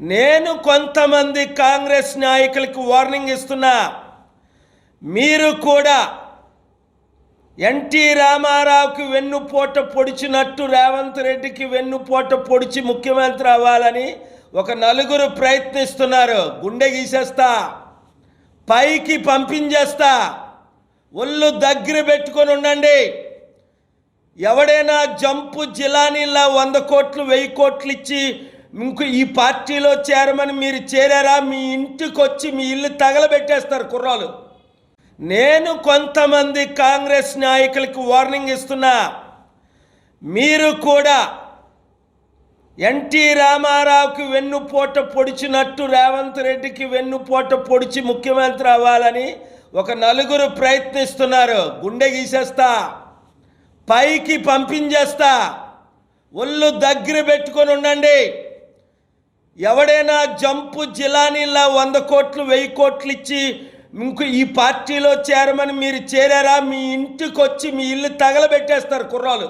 నేను కొంతమంది కాంగ్రెస్ నాయకులకు వార్నింగ్ ఇస్తున్నా. మీరు కూడా ఎన్టీ రామారావుకి వెన్నుపోట పొడిచినట్టు రేవంత్ రెడ్డికి వెన్నుపోట పొడిచి ముఖ్యమంత్రి అవ్వాలని ఒక నలుగురు ప్రయత్నిస్తున్నారు. గుండె గీసేస్తా. పైకి పంపించేస్తా. ఒళ్ళు దగ్గర పెట్టుకొని ఉండండి. ఎవడైనా జంపు జిలానీలా వంద కోట్లు వెయ్యి కోట్లు ఇచ్చి ఇంకో ఈ పార్టీలో చేరమని మీరు చేరారా? మీ ఇంటికి వచ్చి మీ ఇల్లు తగలబెట్టేస్తారు కుర్రాలు నేను కొంతమంది కాంగ్రెస్ నాయకులకు వార్నింగ్ ఇస్తున్నా. మీరు కూడా ఎన్టీ రామారావుకి వెన్నుపోట పొడిచినట్టు రేవంత్ రెడ్డికి వెన్నుపోట పొడిచి ముఖ్యమంత్రి అవ్వాలని ఒక నలుగురు ప్రయత్నిస్తున్నారు. గుండె గీసేస్తా. పైకి పంపించేస్తా. ఒళ్ళు దగ్గర పెట్టుకొని ఉండండి. ఎవడైనా జంపు జిలానీలా వంద కోట్లు వెయ్యి కోట్లు ఇచ్చి ఇంకో ఈ పార్టీలో చేరమని మీరు చేరారా? మీ ఇంటికి వచ్చి మీ ఇల్లు తగలబెట్టేస్తారు కుర్రాలు